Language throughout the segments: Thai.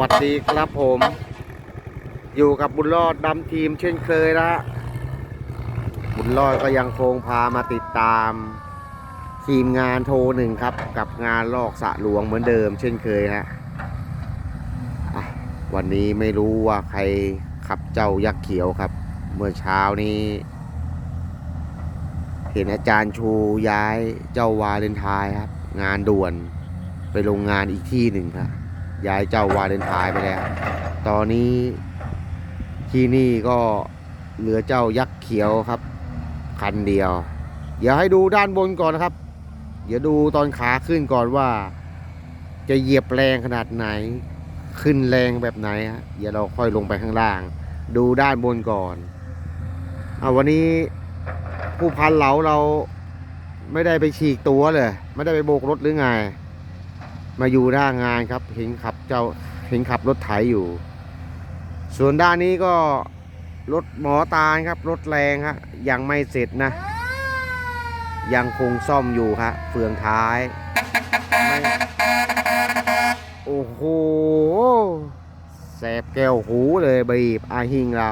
วัสดีครับผม อยู่กับบุญรอดดำทีมเช่นเคยนะบุญรอดก็ยังคงพามาติดตาม ทีมงานโทรหนึ่งครับ กับงานลอกสระหลวงเหมือนเดิม เช่นเคยฮะอะวันนี้ไม่รู้ว่าใครขับเจ้ายักษ์เขียวครับ เมื่อเช้านี้ เห็นอาจารย์ชูย้ายเจ้าวาเลนไทน์ครับ งานด่วนไปโรงงานอีกที่หนึ่งครับ ย้ายเจ้าวาเลนไทน์ไปแล้ว ตอนนี้ที่นี่ก็เหลือเจ้ายักษ์เขียวครับ คันเดียว เดี๋ยวให้ดูด้านบนก่อนนะครับ เดี๋ยวดูตอนขาขึ้นก่อนว่า จะเหยียบแรงขนาดไหน ขึ้นแรงแบบไหนฮะเดี๋ยวเราค่อยลงไปข้างล่าง ดูด้านบนก่อนเอาวันนี้ผู้พันเหลาเราไม่ได้ไปฉีกตัวเลย ไม่ได้ไปโบกรถหรือไง มาอยู่หน้างานครับ เห็นขับเจ้าเห็นขับรถไถอยู่ ส่วนด้านนี้ก็รถหมอตาลครับ รถแรงฮะยังไม่เสร็จนะ ยังคงซ่อมอยู่ครับเฟืองท้าย โอ้โหแสบแก้วหูเลยบีบอาหิงเรา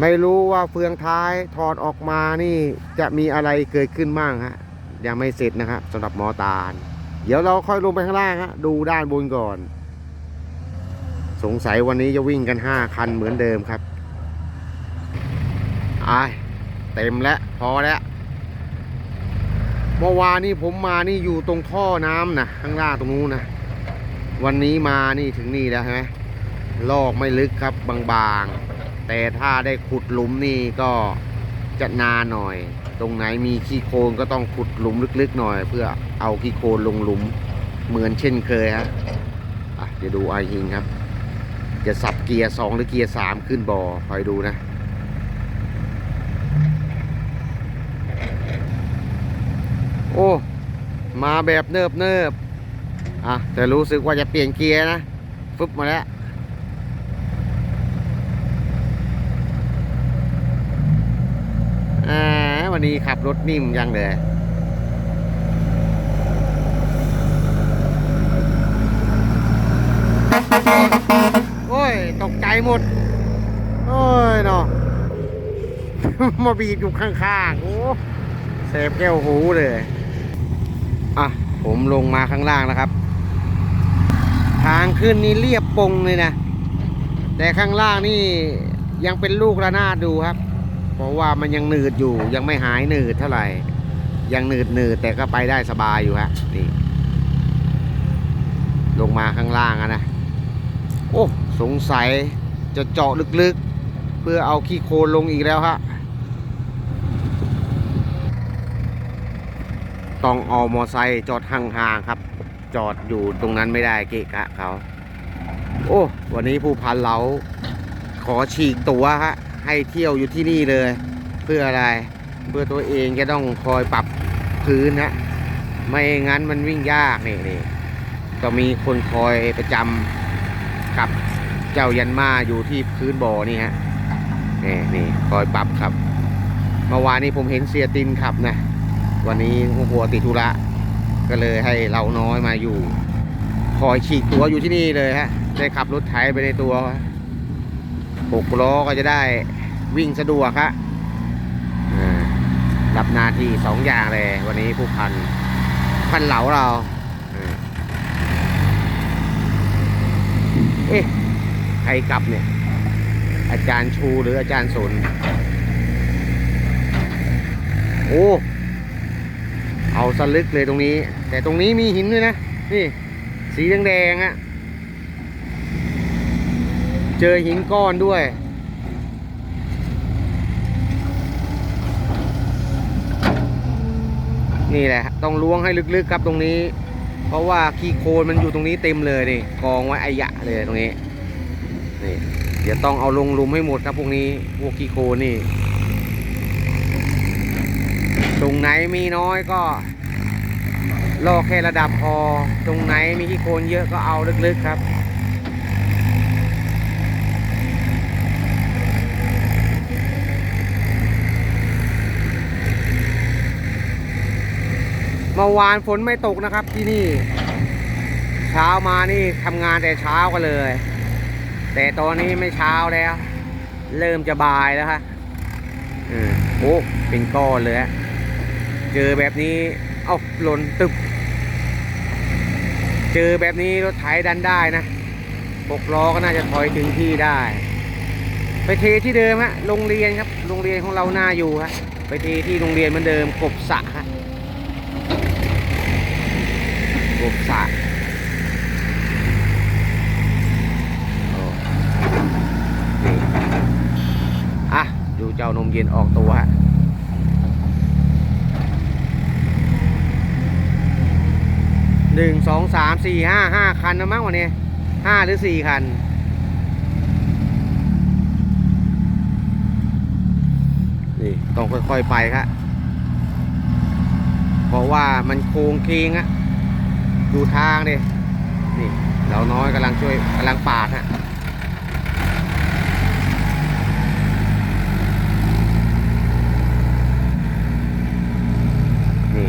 ไม่รู้ว่าเฟืองท้ายถอดออกมานี่จะมีอะไรเกิดขึ้นบ้างฮะยังไม่เสร็จนะครับสำหรับหมอตาล เดี๋ยวเราค่อยลงไปข้างล่างฮะดูด้านบนก่อน สงสัยวันนี้จะวิ่งกันห้าคันเหมือนเดิมครับอายเต็มแล้วพอแล้วเมื่อวานนี้ผมมานี่อยู่ตรงท่อน้ำนะข้างล่างตรงนู้นนะวันนี้มานี่ถึงนี่แล้วใช่ไหมลอกไม่ลึกครับบางๆ แต่ถ้าได้ขุดหลุมนี่ก็จะนานหน่อย ตรงไหนมีขี้โคลนก็ต้องขุดหลุมลึกๆหน่อย เพื่อเอาขี้โคลนลงหลุมเหมือนเช่นเคยฮะอะเดี๋ยวดูไอฮิงครับ จะสับเกียร์สองหรือเกียร์สามขึ้นบอ่อคอยดูนะโอ้มาแบบเนิบเนิบอะแต่รู้สึกว่าจะเปลี่ยนเกียร์นะฟึบมาแล้ว อ่า วันนี้ขับรถนิ่มยังเลยโอ้ย ตกใจหมด โอ้ยเนาะมาบีบอยู่ข้างๆ โอ้เสพแก้วหูเลย อะ ผมลงมาข้างล่างแล้วครับ ทางขึ้นนี่เรียบปงเลยนะ แต่ข้างล่างนี่ยังเป็นลูกระนาดดูครับ เพราะว่ามันยังหนืดอยู่ยังไม่หายหนืดเท่าไหร่ ยังหนืดหนืดแต่ก็ไปได้สบายอยู่ฮะนี่ลงมาข้างล่างอะนะโอ้สงสัยจะเจาะลึกๆ เพื่อเอาขี้โคลนลงอีกแล้วฮะต้องเอามอไซค์จอดห่างๆครับ จอดอยู่ตรงนั้นไม่ได้เกะกะเขา โอ้ วันนี้ผู้พันเราขอฉีกตัวฮะ ให้เที่ยวอยู่ที่นี่เลย เพื่ออะไร เพื่อตัวเองจะต้องคอยปรับพื้นฮะไม่งั้นมันวิ่งยากนี่นี่ก็มีคนคอยประจำกับเจ้ายันมาอยู่ที่พื้นบ่อนี่ฮะนี่นี่คอยปรับครับเมื่อวานนี้ผมเห็นเสียตินขับนะวันนี้หัวติดธุระก็เลยให้เราน้อยมาอยู่ คอยฉีกตัวอยู่ที่นี่เลยฮะได้ขับรถไถไปในตัว หกล้อก็จะได้วิ่งสะดวกฮะอ่ารับหนาทีสองอย่างเลย วันนี้ผู้พัน พันเหลาเรา เอ๊ะ ใครกลับเนี่ย อาจารย์ชูหรืออาจารย์สนโอ้ เอาสลึกเลยตรงนี้ แต่ตรงนี้มีหินด้วยนะ นี่ สีแดงๆอะ่ะ เจอหินก้อนด้วย นี่แหละ ต้องล้วงให้ลึกๆครับตรงนี้ เพราะว่าขี้โคลนมันอยู่ตรงนี้เต็มเลยนี่กองไว้ไอยะเลยตรงนี้นี่เดี๋ยวต้องเอาลงลุมให้หมดครับพวกนี้พวกขี้โคลนนี่ตรงไหนมีน้อยก็ลอกแค่ระดับพอ ตรงไหนมีขี้โคลนเยอะก็เอาลึกๆครับ มื่อวานฝนไม่ตกนะครับที่นี่ เช้ามานี่ทำงานแต่เช้ากันเลย แต่ตอนนี้ไม่เช้าแล้ว เริ่มจะบ่ายแล้วฮะอโอ้เป็นก้อนเลยเจอแบบนี้ เอ้าหล่นตึบเจอแบบนี้รถไถดันได้นะหกล้อก็น่าจะถอยถึงที่ได้ ไปเทที่เดิมฮะโรงเรียนครับโรงเรียนของเราหน้าอยู่ฮะไปเทที่โรงเรียนเหมือนเดิมกบสะฮะ กบสะโอ้นี่อะ ดูเจ้านมเย็นออกตัวฮะหนึ่งสองสามสี่ห้าห้าคันนะมั้งวันนี้ห้าหรือสี่คัน นี่ ต้องค่อยๆไปครับเพราะว่ามันโค้งเคงอะ ดูทางดินี่เราน้อยกำลังช่วยกำลังปาดฮะนี่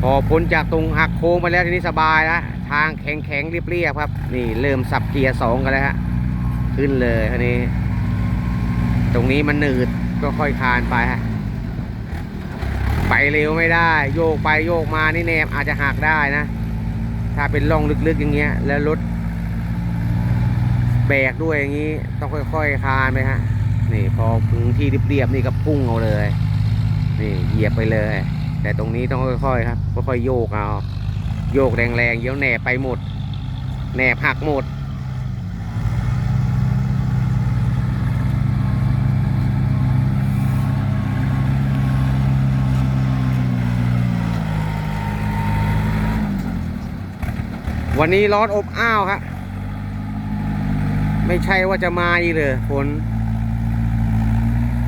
พอพ้นจากตรงหักโค้งไปแล้วทีนี้สบายแล้วทางแข็งแข็งเรียบๆครับ นี่เริ่มสับเกียร์สองกันแล้วฮะขึ้นเลยทีนี้ ตรงนี้มันหนืดก็ค่อยคานไปฮะ ไปเร็วไม่ได้ โยกไปโยกมานี่แนมอาจจะหักได้นะ ถ้าเป็นร่องลึกๆอย่างเงี้ย แล้วรถแบกด้วยอย่างงี้ต้องค่อยๆคานไปฮะนี่พอถึงที่เรียบๆนี่ก็พุ่งเอาเลย นี่เหยียบไปเลย แต่ตรงนี้ต้องค่อยๆครับค่อยๆโยกเอา โยกแรงๆเดี๋ยวแหนบไปหมดแหนบหักหมด วันนี้ร้อนอบอ้าวครับไม่ใช่ว่าจะมาอีกเลยฝน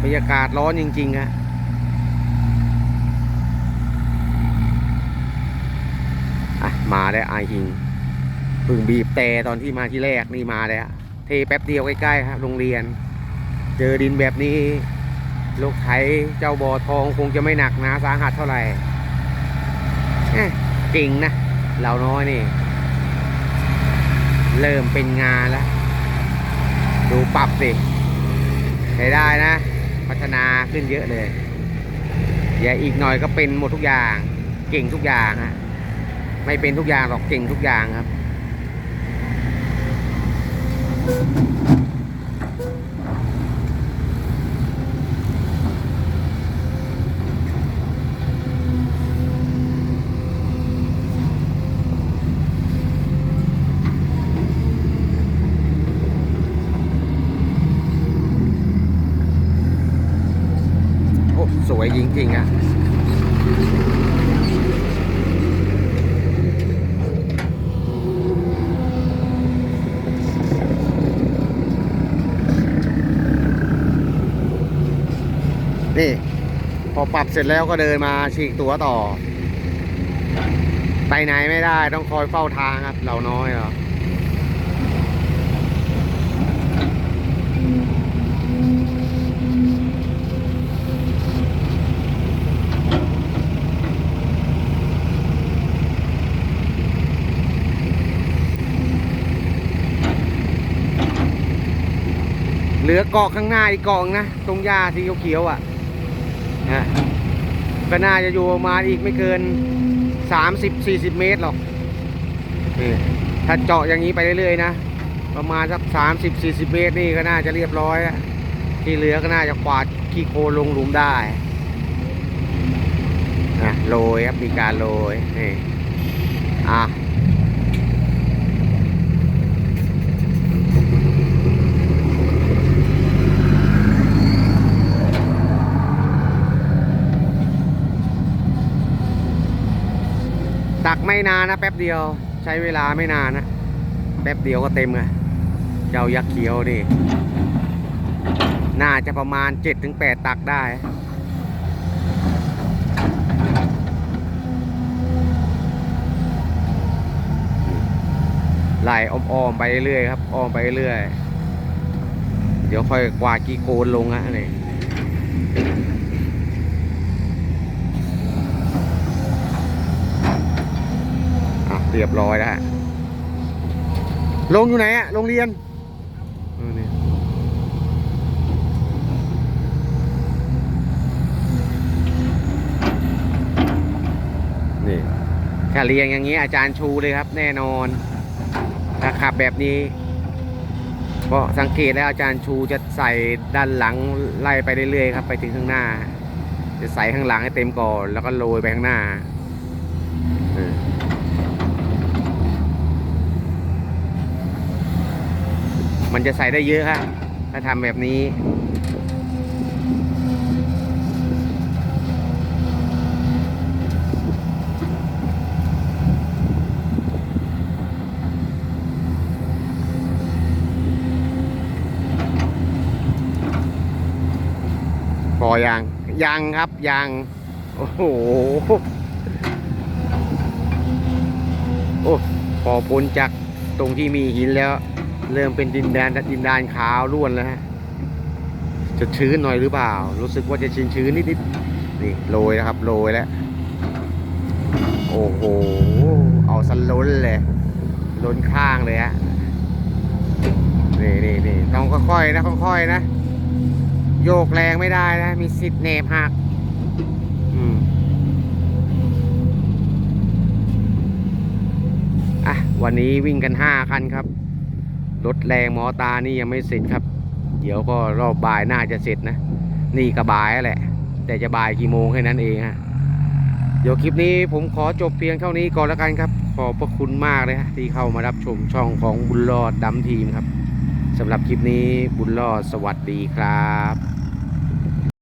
บรรยากาศร้อนจริงๆครับอะมาแล้วไอฮิงพึ่งบีบแต่ตอนที่มาที่แรกนี่มาแล้วเทแป๊บเดียวใกล้ๆครับโรงเรียน เจอดินแบบนี้ลูกไถเจ้าบอทองคงจะไม่หนักนะสาหัสเท่าไหร่เอ๊ะเก่งนะเราน้อยนี่ เริ่มเป็นงานแล้ว ดูปรับสิใช้ได้นะ พัฒนาขึ้นเยอะเลยอย่าอีกหน่อยก็เป็นหมดทุกอย่าง เก่งทุกอย่างฮะไม่เป็นทุกอย่างหรอกเก่งทุกอย่างครับ โอ้สวยจ ริง ๆอะนี่ พอปรับเสร็จแล้วก็เดินมาฉีกตัวต่อ ไปไหนไม่ได้ต้องคอยเฝ้าทางครับ เราน้อยเหรอ เห ลือเกาะข้างหน้าอีกกาะนะตรงหญ้าสีเขียวๆอะนะก็น่าจะอยู่ประมาณอีกไม่เกิน 30-40 เมตรหรอกนี่ถ้าเจาะอย่างนี้ไปเรื่อยๆนะ ประมาณสัก30-40 เมตรนี่ก็น่าจะเรียบร้อยแล้วที่เหลือก็น่าจะกวาดขี้โคลงหลุมได้นะโรยครับมีการโรยนี่อะ ตักไม่ นานนะแป๊บเดียว ใช้เวลาไม่นานนะแป๊บเดียวก็เต็มไงเจ้ายักษ์เขียวนี่น่าจะประมาณเจ็ดถึงแปดตักได้ไล่อ้อมๆไปเรื่อยครับอ้อมไปเรื่อย เดี๋ยวค่อยกวาดกีโกนลงอะนี่อะ เรียบร้อยแล้วฮะลงอยู่ไหนอะโรงเรียนเออนี่นี่ถ้าเรียงอย่างนี้อาจารย์ชูเลยครับ แน่นอนถ้าขับแบบนี้เพราะสังเกตแล้วอาจารย์ชูจะใส่ด้านหลังไล่ไปเรื่อยๆครับ ไปถึงข้างหน้า จะใส่ข้างหลังให้เต็มก่อน แล้วก็โรยไปข้างหน้าเออ มันจะใส่ได้เยอะครับถ้าทำแบบนี้ พอยังยังครับยังโอ้โห โอ้พอพ้นจากตรงที่มีหินแล้ว เริ่มเป็นดินแดนดินแดนขาวล้วนแล้วฮะจะชื้นหน่อยหรือเปล่า รู้สึกว่าจะชื้นชื้นนิดๆนี่โรยนะครับโรยแล้ว โอ้โห เอาสล้นเลยล้นข้างเลยฮะนี่นี่นี่ต้องค่อยๆนะค่อยๆนะ โยกแรงไม่ได้นะ มีสิทธิ์เหนบหักอืมอะวันนี้วิ่งกันห้าคันครับ รถแรงหมอตานี่ยังไม่เสร็จครับ เดี๋ยวก็รอบบ่ายน่าจะเสร็จนะ นี่ก็บ่ายแล้วแหละ แต่จะบ่ายกี่โมงแค่นั้นเองฮะเดี๋ยวคลิปนี้ผมขอจบเพียงเท่านี้ก่อนแล้วกันครับ ขอบพระคุณมากเลยฮะที่เข้ามารับชมช่องของบุญรอดดำทีมครับสำหรับคลิปนี้บุญรอดสวัสดีครับ